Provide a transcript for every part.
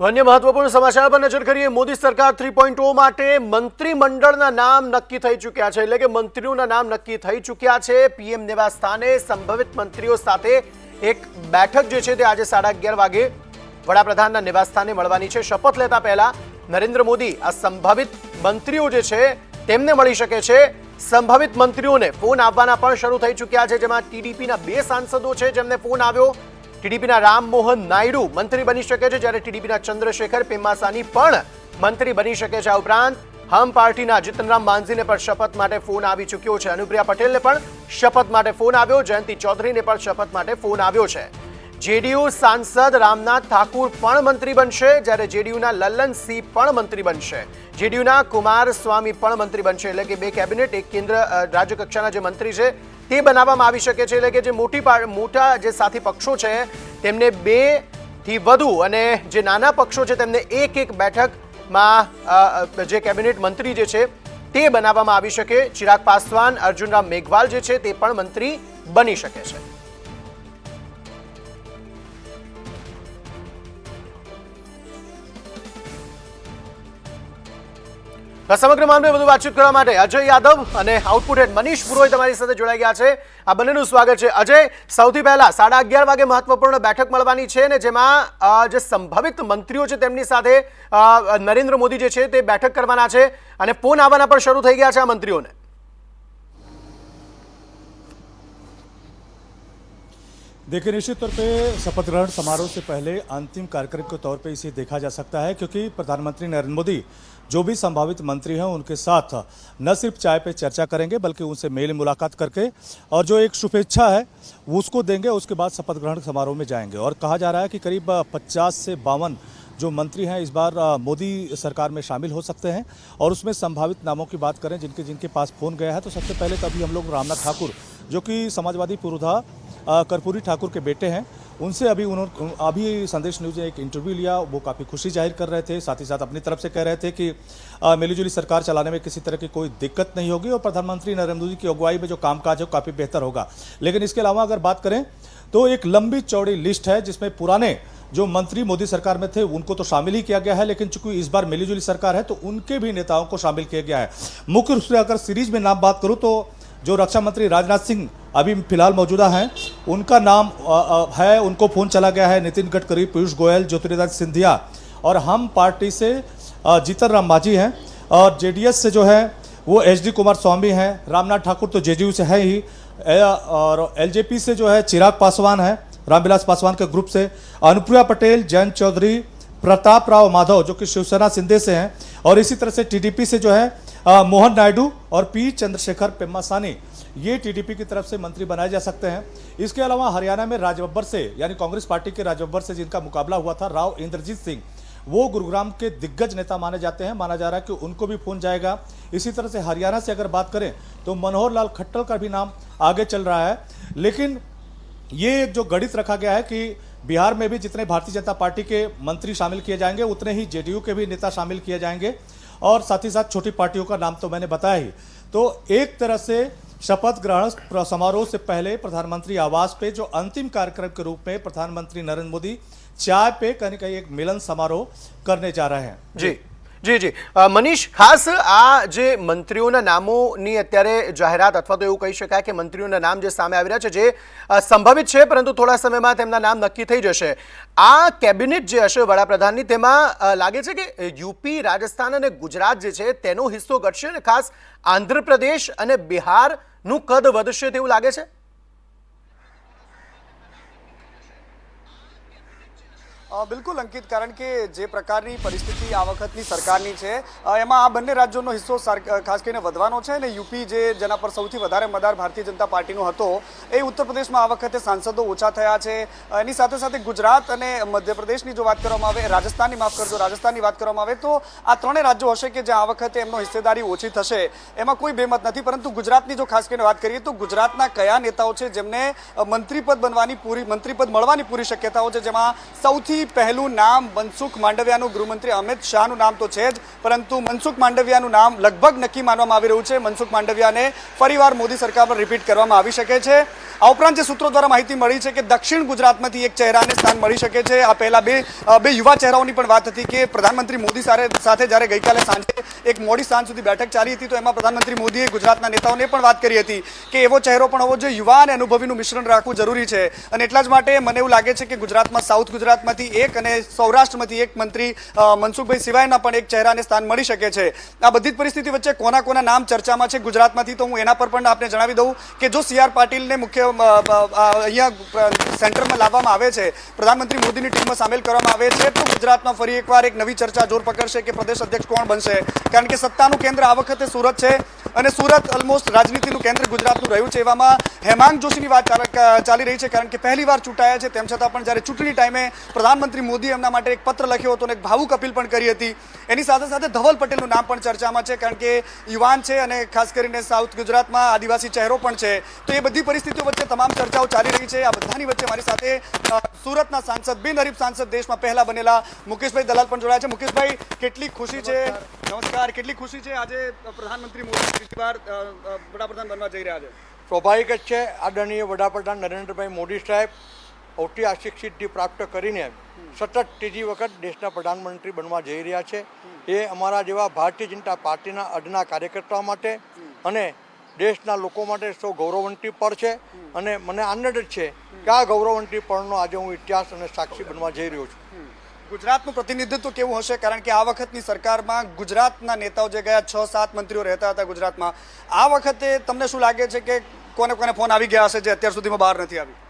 અન્ય મહત્વપૂર્ણ સમાચાર પર નજર કરીએ. મોદી સરકાર થ્રી પોઈન્ટ માટે મંત્રીમંડળના નામ નક્કી થઈ ચૂક્યા છે. એટલે કે મંત્રીઓના નામ નક્કી થઈ ચૂક્યા છે. પીએમ નિવાસ સ્થાને સંભવિત મંત્રીઓ સાથે એક બેઠક જે છે તે આજે સાડા અગિયાર વાગે વડાપ્રધાનના નિવાસ સ્થાને મળવાની છે. શપથ લેતા પહેલા નરેન્દ્ર મોદી આ સંભવિત મંત્રીઓ જે છે તેમને મળી શકે છે. સંભવિત મંત્રીઓને ફોન આવવાના પણ શરૂ થઈ ચૂક્યા છે. જેમાં ટીડીપીના બે સાંસદો છે જેમને ફોન આવ્યો. ટીડીપીના રામમોહન નાયડુ મંત્રી બની શકે છે જ્યારે ટીડીપીના ચંદ્રશેખર પેમાસાની પણ મંત્રી બની શકે છે આ ઉપરાંત હમ પાર્ટીના જીતનરામ માંઝીને પણ શપથ માટે ફોન આવી ચૂક્યો છે. અનુપ્રિયા પટેલને પણ શપથ માટે ફોન આવ્યો. જયંતિ ચૌધરીને પણ શપથ માટે ફોન આવ્યો છે. જેડીયુ સાંસદ રામનાથ ઠાકુર પણ મંત્રી બનશે જ્યારે જેડીયુના લલ્લનસિંહ પણ મંત્રી બનશે. જેડીયુના કુમાર સ્વામી પણ મંત્રી બનશે. એટલે કે બે કેબિનેટ, એક કેન્દ્ર રાજ્યકક્ષાના જે મંત્રી છે તે બનાવવામાં આવી શકે છે એટલે કે જે મોટી મોટા જે સાથી પક્ષો છે, તેમને બેથી વધુ અને જે નાના પક્ષો છે, તેમને એક એક બેઠકમાં જે કેબિનેટ મંત્રી જે છે, તે બનાવવામાં આવી શકે. ચિરાગ પાસવાન, અર્જુનરામ મેઘવાલ જે છે, તે પણ મંત્રી બની શકે છે. આ સમગ્ર મામલે વધુ વાતચીત કરવા માટે અજય યાદવ અને આઉટપુટ હેડ મનીષ પુરોહિત તમારી સાથે જોડાઈ ગયા છે આ બંનેનું સ્વાગત છે અજય સૌથી પહેલા સાડા અગિયાર વાગે મહત્વપૂર્ણ બેઠક મળવાની છે ને જેમાં અ, જે સંભવિત મંત્રીઓ છે તેમની સાથે અ, નરેન્દ્ર મોદી જે છે તે બેઠક કરવાના છે અને ફોન આવવાના પણ શરૂ થઈ ગયા છે આ મંત્રીઓને देखिए निश्चित तौर पे शपथ ग्रहण समारोह से पहले अंतिम कार्यक्रम के तौर पे इसे देखा जा सकता है क्योंकि प्रधानमंत्री नरेंद्र मोदी जो भी संभावित मंत्री हैं उनके साथ न सिर्फ़ चाय पे चर्चा करेंगे, बल्कि उनसे मेल मुलाकात करके और जो एक शुभेच्छा है, उसको देंगे, उसके बाद शपथ ग्रहण समारोह में जाएँगे। और कहा जा रहा है कि करीब पचास से बावन जो मंत्री हैं इस बार मोदी सरकार में शामिल हो सकते हैं। और उसमें संभावित नामों की बात करें, जिनके जिनके पास फ़ोन गया है तो सबसे पहले तभी हम लोग रामनाथ ठाकुर, जो कि समाजवादी पुरोधा कर्पूरी ठाकुर के बेटे हैं। उनसे अभी उन्होंने अभी संदेश न्यूज़ ने एक इंटरव्यू लिया, वो काफ़ी खुशी ज़ाहिर कर रहे थे, साथ ही साथ अपनी तरफ़ से कह रहे थे कि मिलीजुली सरकार चलाने में किसी तरह की कोई दिक्कत नहीं होगी और प्रधानमंत्री नरेंद्र मोदी की अगुवाई में जो कामकाज है काफ़ी बेहतर होगा। लेकिन इसके अलावा अगर बात करें तो एक लंबी चौड़ी लिस्ट है जिसमें पुराने जो मंत्री मोदी सरकार में थे, उनको तो शामिल ही किया गया है, लेकिन चूँकि इस बार मिलीजुली सरकार है तो उनके भी नेताओं को शामिल किया गया है। मुख्य रूप से अगर सीरीज़ में नाम बात करूँ तो जो रक्षा मंत्री राजनाथ सिंह अभी फ़िलहाल मौजूदा हैं, उनका नाम है, उनको फ़ोन चला गया है नितिन गडकरी, पीयूष गोयल, ज्योतिरादित्य सिंधिया और हम पार्टी से जीतन राम मांझी हैं और जेडीएस से जो है, वो एच डी कुमार स्वामी हैं, रामनाथ ठाकुर तो जेडीयू से है ही और एलजेपी से जो है चिराग पासवान है, रामविलास पासवान के ग्रुप से, अनुप्रिया पटेल, जयंत चौधरी, प्रताप राव माधव जो कि शिवसेना सिंधे से हैं, और इसी तरह से टीडीपी से जो है मोहन नायडू और पी चंद्रशेखर पेम्मासानी, ये टीडीपी की तरफ़ से मंत्री बनाए जा सकते हैं। इसके अलावा हरियाणा में राजबब्बर से, यानी कांग्रेस पार्टी के राजबब्बर से जिनका मुकाबला हुआ था, राव इंद्रजीत सिंह, वो गुरुग्राम के दिग्गज नेता माने जाते हैं। माना जा रहा है कि उनको भी फ़ोन जाएगा। इसी तरह से हरियाणा से अगर बात करें तो मनोहर लाल खट्टर का भी नाम आगे चल रहा है। लेकिन ये जो गणित रखा गया है कि बिहार में भी जितने भारतीय जनता पार्टी के मंत्री शामिल किए जाएँगे, उतने ही जेडीयू के भी नेता शामिल किए जाएँगे। और साथ ही साथ छोटी पार्टियों का नाम तो मैंने बताया ही। तो एक तरह से शपथ ग्रहण समारोह से पहले प्रधानमंत्री आवास पे जो अंतिम कार्यक्रम के रूप में प्रधानमंत्री नरेंद्र मोदी चाय पे कहीं कहीं एक मिलन समारोह करने जा रहे हैं। જી જી જી. મનીષ, ખાસ આ જે મંત્રીઓના નામોની અત્યારે જાહેરાત, અથવા તો એવું કહી શકાય કે મંત્રીઓના નામ જે સામે આવી રહ્યા છે, જે સંભવિત છે, પરંતુ થોડા સમયમાં તેમના નામ નક્કી થઈ જશે. આ કેબિનેટ જે હશે વડાપ્રધાનની, તેમાં લાગે છે કે યુપી, રાજસ્થાન અને ગુજરાત જે છે, તેનો હિસ્સો ઘટશે અને ખાસ આંધ્રપ્રદેશ અને બિહારનું કદ વધશે તેવું લાગે છે? બિલકુલ અંકિત, કારણ કે જે પ્રકારની પરિસ્થિતિ આ વખતની સરકારની છે એમાં આ બંને રાજ્યોનો હિસ્સો ખાસ કરીને વધવાનો છે અને યુપી જે જેના પર સૌથી વધારે મદાર ભારતીય જનતા પાર્ટીનો હતો એ ઉત્તર પ્રદેશમાં આ વખતે સાંસદો ઓછા થયા છે. એની સાથે સાથે ગુજરાત અને મધ્યપ્રદેશની જો વાત કરવામાં આવે, રાજસ્થાનની માફ કરજો, રાજસ્થાનની વાત કરવામાં આવે તો આ ત્રણેય રાજ્યો હશે કે જ્યાં આ વખતે એમનો હિસ્સેદારી ઓછી થશે. એમાં કોઈ બેમત નથી, પરંતુ ગુજરાતની જો ખાસ કરીને વાત કરીએ તો ગુજરાતના કયા નેતાઓ છે જેમને મંત્રીપદ બનવાની પૂરી, મંત્રીપદ મળવાની પૂરી શક્યતાઓ છે, જેમાં સૌથી પહેલું નામ મનસુખ માંડવિયાનું ગૃહમંત્રી અમિત શાહનું નામ તો છે જ, પરંતુ મનસુખ માંડવિયાનું નામ લગભગ નક્કી માનવામાં આવી રહ્યું છે. મનસુખ માંડવિયાને ફરીવાર મોદી સરકાર પર રિપીટ કરવામાં આવી શકે છે. આ ઉપરાંત જે સૂત્રો દ્વારા માહિતી મળી છે કે દક્ષિણ ગુજરાતમાંથી એક ચહેરાને સ્થાન મળી શકે છે. આ પહેલા બે બે યુવા ચહેરાઓની પણ વાત હતી કે પ્રધાનમંત્રી મોદી સાથે જ્યારે ગઈકાલે સાંજે એક મોડી સાંજ સુધી બેઠક ચાલી હતી તો એમાં પ્રધાનમંત્રી મોદીએ ગુજરાતના નેતાઓને પણ વાત કરી હતી કે એવો ચહેરો પણ હોવો જોઈએ. યુવા અને અનુભવીનું મિશ્રણ રાખવું જરૂરી છે. અને એટલા જ માટે મને એવું લાગે છે કે ગુજરાતમાં, સાઉથ ગુજરાતમાંથી એક અને સૌરાષ્ટ્રમાંથી એક મંત્રી મનસુખભાઈ સિવાયના પણ એક ચહેરાને સ્થાન મળી શકે છે. આ બધી જ પરિસ્થિતિ વચ્ચે કોના કોના નામ ચર્ચામાં છે ગુજરાતમાંથી તો હું એના પર પણ આપને જણાવી દઉં કે જો સી પાટીલને મુખ્ય અહીંયા સેન્ટરમાં લાવવામાં આવે છે. પ્રધાનમંત્રી મોદીની ટીમમાં સામેલ કરવામાં આવે છે. તો ગુજરાતમાં ફરી એકવાર એક નવી ચર્ચા જોર પકડશે કે પ્રદેશ અધ્યક્ષ કોણ બનશે. કારણ કે સત્તાનું કેન્દ્ર આ વખતે સુરત છે અને સુરત ઓલમોસ્ટ રાજનીતિનું કેન્દ્ર ગુજરાતનું રહ્યું છે. એવામાં હેમાંગ જોશીની વાત ચાલ- રહી છે કારણ કે પહેલી વાર ચૂંટાયા છે. તેમ છતાં પણ જ્યારે ચૂંટણી ટાઈમે પ્રધાનમંત્રી મોદી એમના માટે એક પત્ર લખ્યો હતો અને એક ભાવુક અપીલ પણ કરી હતી. એની સાથે સાથે ધવલ પટેલનું નામ પણ ચર્ચામાં છે. કારણ કે યુવાન છે અને ખાસ કરીને સાઉથ ગુજરાતમાં આદિવાસી ચહેરો પણ છે. તો એ બધી પરિસ્થિતિઓ વચ્ચે તમામ ચર્ચાઓ ચાલી રહી છે. આ બધાની વચ્ચે મારી સાથે સુરતના સાંસદ બિનહરીફ સાંસદ દેશમાં પહેલા બનેલા મુકેશભાઈ દલાલ પણ જોડાયા છે. મુકેશભાઈ કેટલી ખુશી છે? નમસ્કાર. કેટલી ખુશી છે આજે પ્રધાનમંત્રી મોદી બીજી વાર વડાપ્રધાન બનવા જઈ રહ્યા છે? સ્વાભાવિક જ છે. આદરણીય વડાપ્રધાન નરેન્દ્રભાઈ મોદી સાહેબ ઐતિહાસિક સિદ્ધિ પ્રાપ્ત કરીને સતત ત્રીજી વખત દેશના પ્રધાનમંત્રી બનવા જઈ રહ્યા છે. એ અમારા જેવા ભારતીય જનતા પાર્ટીના અડના કાર્યકર્તાઓ માટે અને દેશના લોકો માટે સૌ ગૌરવવંતી પળ છે અને મને આનંદ જ છે કે આ ગૌરવવંતી પળનો આજે હું ઇતિહાસ અને સાક્ષી બનવા જઈ રહ્યો છું. ગુજરાતનું પ્રતિનિધિત્વ કેવું હશે? કારણ કે આ વખતની સરકારમાં ગુજરાતના નેતાઓ જે ગયા છ સાત મંત્રીઓ રહેતા હતા ગુજરાતમાં આ વખતે તમને શું લાગે છે કે કોને કોને ફોન આવી ગયા હશે જે અત્યાર સુધીમાં બહાર નથી આવી?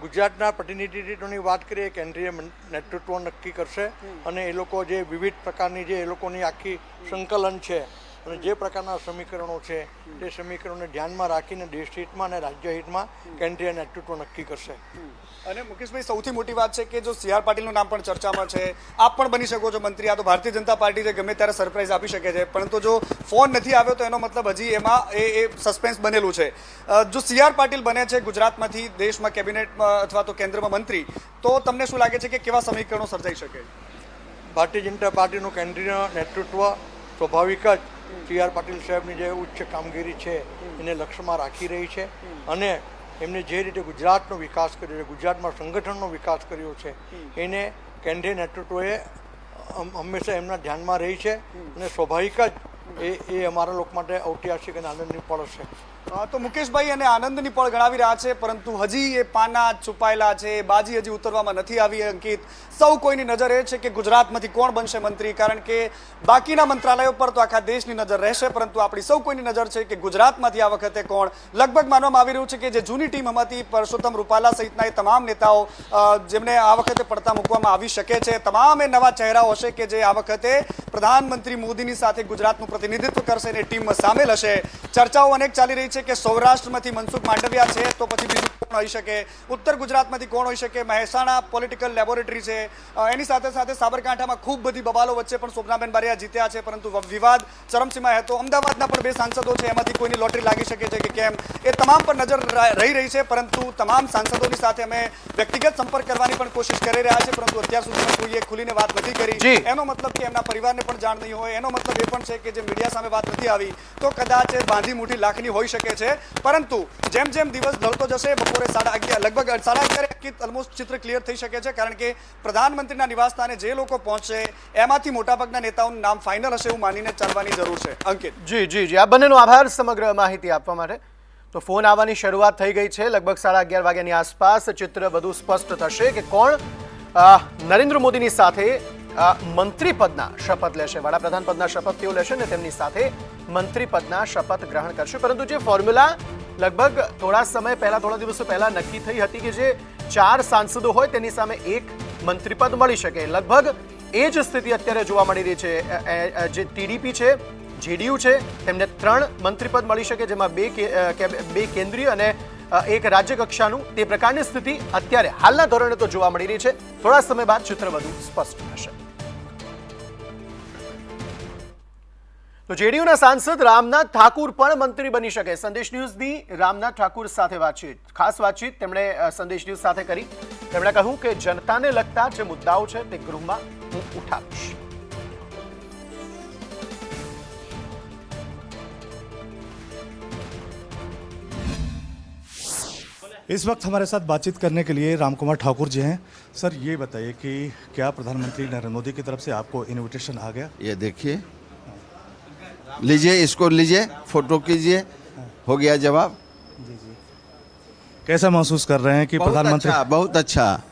ગુજરાતના પ્રતિનિધિત્વની વાત કરીએ કેન્દ્રીય નેતૃત્વ નક્કી કરશે અને એ લોકો જે વિવિધ પ્રકારની જે એ લોકોની આખી સંકલન છે અને જે પ્રકારના સમીકરણો છે તે સમીકરણોને ધ્યાનમાં રાખીને દેશ હિતમાં અને રાજ્ય હિતમાં કેન્દ્રીય નેતૃત્વ નક્કી કરશે. અને મુકેશભાઈ સૌથી મોટી વાત છે કે જો સી આર પાટીલનું નામ પણ ચર્ચામાં છે આપ પણ બની શકો છો મંત્રી. આ તો ભારતીય જનતા પાર્ટી છે ગમે ત્યારે સરપ્રાઈઝ આપી શકે છે. પરંતુ જો ફોન નથી આવ્યો તો એનો મતલબ હજી એમાં એ એ સસ્પેન્સ બનેલું છે. જો સી આર પાટીલ બને છે ગુજરાતમાંથી દેશમાં કેબિનેટમાં અથવા તો કેન્દ્રમાં મંત્રી તો તમને શું લાગે છે કે કેવા સમીકરણો સર્જાઈ શકે? ભારતીય જનતા પાર્ટીનું કેન્દ્રીય નેતૃત્વ સ્વાભાવિક જ સી આર પાટીલ સાહેબની જે ઉચ્ચ કામગીરી છે, એને લક્ષ્યમાં રાખી રહી છે. અને એમને જે રીતે ગુજરાતનો વિકાસ કર્યો છે, ગુજરાતમાં સંગઠનનો વિકાસ કર્યો છે, એને કેન્દ્રીય નેતૃત્વએ હંમેશા એમના ધ્યાનમાં રહી છે. અને સ્વાભાવિક જ એ એ અમારા લોકો માટે ઐતિહાસિક અને આનંદની પળ છે. તો મુકેશભાઈ અને આનંદની પળ ગણાવી રહ્યા છે, પરંતુ હજી એ પાના છુપાયેલા છે, બાજી હજી ઉતરવામાં નથી આવી અંકિત. સૌ કોઈની નજર એ છે કે ગુજરાતમાંથી કોણ બનશે મંત્રી, કારણ કે બાકીના મંત્રાલયો પર તો આખા દેશની નજર રહેશે, પરંતુ આપણી સૌ કોઈની નજર છે કે ગુજરાતમાંથી આ વખતે કોણ. લગભગ માનવામાં આવી રહ્યું છે કે જે જૂની ટીમ હતી, પરસોત્તમ રૂપાલા સહિતના એ તમામ નેતાઓ જેમને આ વખતે પડતા મૂકવામાં આવી શકે છે. તમામ એ નવા ચહેરાઓ હશે કે જે આ વખતે પ્રધાનમંત્રી મોદીની સાથે ગુજરાતનું પ્રતિનિધિત્વ કરશે અને ટીમમાં સામેલ હશે. ચર્ચાઓ અનેક ચાલી રહી છે કે સૌરાષ્ટ્રમાંથી મનસુખ માંડવિયા છે તો પછી બીજું કોણ હોઈ શકે? ઉત્તર ગુજરાતમાંથી કોણ હોઈ શકે? મહેસાણા પોલિટિકલ લેબોરેટરી છે. એની સાથે સાથે સાબરકાંઠામાં ખૂબ બધી બબાલો વચ્ચે પણ શોભનાબેન બારિયા જીત્યા છે પરંતુ વિવાદ ચરમસીમાએ હતો. અમદાવાદના પણ બે સાંસદો છે એમાંથી કોઈની લોટરી લાગી શકે છે કે કેમ? એ તમામ પર નજર રહી રહી છે પરંતુ તમામ સાંસદોની સાથે અમે વ્યક્તિગત સંપર્ક કરવાની પણ કોશિશ કરી રહ્યા છે પરંતુ અત્યાર સુધીમાં કોઈએ ખુલીને વાત નથી કરી. એનો મતલબ કે એમના પરિવારને પણ જાણ નહીં હોય. એનો મતલબ એ પણ છે કે જે મીડિયા સામે વાત નથી આવી, તો કદાચ બાંધી મુઠ્ઠી લાખની હોઈ શકે છે. પરંતુ જેમ જેમ દિવસ ઢળતો જશે, બપોરે સાડા અગિયાર, લગભગ સાડા અગિયાર ઓલમોસ્ટ ચિત્ર ક્લિયર થઈ શકે છે, કારણ કે પ્રધાનમંત્રીના નિવાસસ્થાને જે લોકો પહોંચશે, એમાંથી મોટાભાગના નેતાઓનું નામ ફાઇનલ હશે એવું માનીને ચાલવાની જરૂર છે. અંકિત. જી જી જી. આ બંનેનો આભાર સમગ્ર માહિતી આપવા માટે. તો ફોન આવવાની શરૂઆત થઈ ગઈ છે. લગભગ સાડા અગિયાર વાગ્યાની આસપાસ ચિત્ર બધું સ્પષ્ટ થશે કે કોણ નરેન્દ્ર મોદીની સાથે મંત્રી પદના શપથ લેશે. વડાપ્રધાન પદના શપથ તેઓ લેશે ને તેમની સાથે મંત્રી પદના શપથ ગ્રહણ કરશે. પરંતુ જે ફોર્મ્યુલા લગભગ થોડા સમય પહેલા, થોડા દિવસો પહેલા નક્કી થઈ હતી કે જે ચાર સાંસદો હોય તેની સામે એક મંત્રીપદ મળી શકે. લગભગ એ જ સ્થિતિ અત્યારે જોવા મળી રહી છે. જે ટીડીપી છે, જેડીયુ છે, તેમને ત્રણ મંત્રીપદ મળી શકે, જેમાં બે બે કેન્દ્રીય અને એક રાજ્ય કક્ષાનું તે પ્રકારની સ્થિતિ અત્યારે હાલના ધોરણે તો જોવા મળી રહી છે. થોડા સમય બાદ ચિત્ર વધુ સ્પષ્ટ થશે. તો જેડીયુના સાંસદ રામનાથ ઠાકુર પણ મંત્રી બની શકે સંદેશ ન્યૂઝની રામનાથ ઠાકુર સાથે વાતચીત ખાસ વાતચીત તેમણે અ, સંદેશ ન્યૂઝ સાથે કરી તેમણે કહ્યું કે જનતાને લગતા જે મુદ્દાઓ છે તે ગૃહમાં હું ઉઠાવીશ इस वक्त हमारे साथ बातचीत करने के लिए राम कुमार ठाकुर जी हैं सर ये बताइए कि क्या प्रधानमंत्री नरेंद्र मोदी की तरफ से आपको इनविटेशन आ गया ये देखिए लीजिए इसको लीजिए फ़ोटो कीजिए। हो गया जवाब। कैसा महसूस कर रहे हैं कि प्रधानमंत्री अच्छा बहुत अच्छा।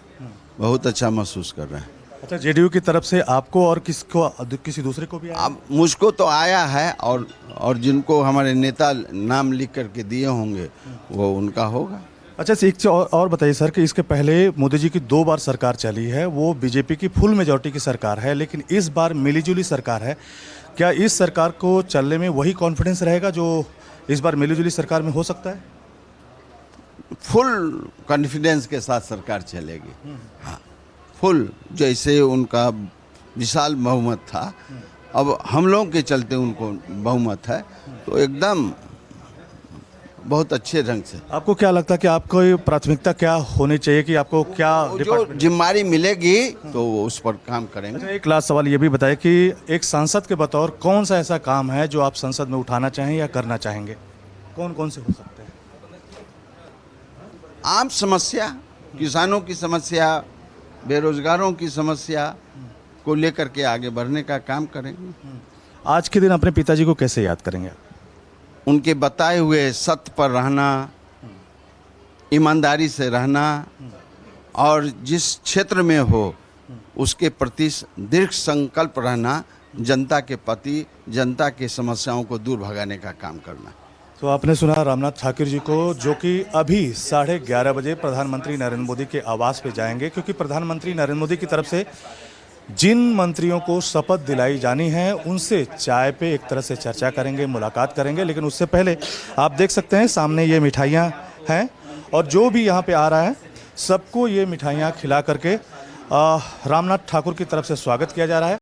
बहुत अच्छा महसूस कर रहे हैं। अच्छा जेडीयू की तरफ़ से आपको और किसको किसी दूसरे को भी अब मुझको तो आया है और और जिनको हमारे नेता नाम लिख करके दिए होंगे वो उनका होगा। अच्छा एक चीज़ और, और बताइए सर कि इसके पहले मोदी जी की दो बार सरकार चली है वो बीजेपी की फुल मेजोरिटी की सरकार है लेकिन इस बार मिलीजुली सरकार है। क्या इस सरकार को चलने में वही कॉन्फिडेंस रहेगा जो इस बार मिलीजुली सरकार में हो सकता है? फुल कॉन्फिडेंस के साथ सरकार चलेगी। हाँ फुल, जैसे उनका विशाल बहुमत था। अब हम लोगों के चलते उनको बहुमत है। तो एकदम बहुत अच्छे ढंग से। आपको क्या लगता है कि आपको प्राथमिकता क्या होनी चाहिए कि आपको क्या जो ज़िम्मेदारी मिलेगी तो वो उस पर काम करेंगे। अच्छा एक लास्ट सवाल ये भी बताए कि एक सांसद के बतौर कौन सा ऐसा काम है जो आप संसद में उठाना चाहें या करना चाहेंगे? कौन कौन से हो सकते हैं? आम समस्या किसानों की समस्या बेरोजगारों की समस्या को लेकर के आगे बढ़ने का काम करेंगे। आज के दिन अपने पिताजी को कैसे याद करेंगे आप? उनके बताए हुए सत्य पर रहना, ईमानदारी से रहना और जिस क्षेत्र में हो, उसके प्रति दीर्घ संकल्प रहना, जनता के प्रति, जनता के समस्याओं को दूर भगाने का काम करना। तो आपने सुना रामनाथ ठाकुर जी को, जो कि अभी साढ़े ग्यारह बजे प्रधानमंत्री नरेंद्र मोदी के आवास पे जाएँगे, क्योंकि प्रधानमंत्री नरेंद्र मोदी की तरफ़ से जिन मंत्रियों को शपथ दिलाई जानी है, उनसे चाय पे एक तरह से चर्चा करेंगे, मुलाकात करेंगे, लेकिन उससे पहले आप देख सकते हैं, सामने ये मिठाइयाँ हैं और जो भी यहाँ पे आ रहा है, सबको ये मिठाइयाँ खिला करके रामनाथ ठाकुर की तरफ़ से स्वागत किया जा रहा है।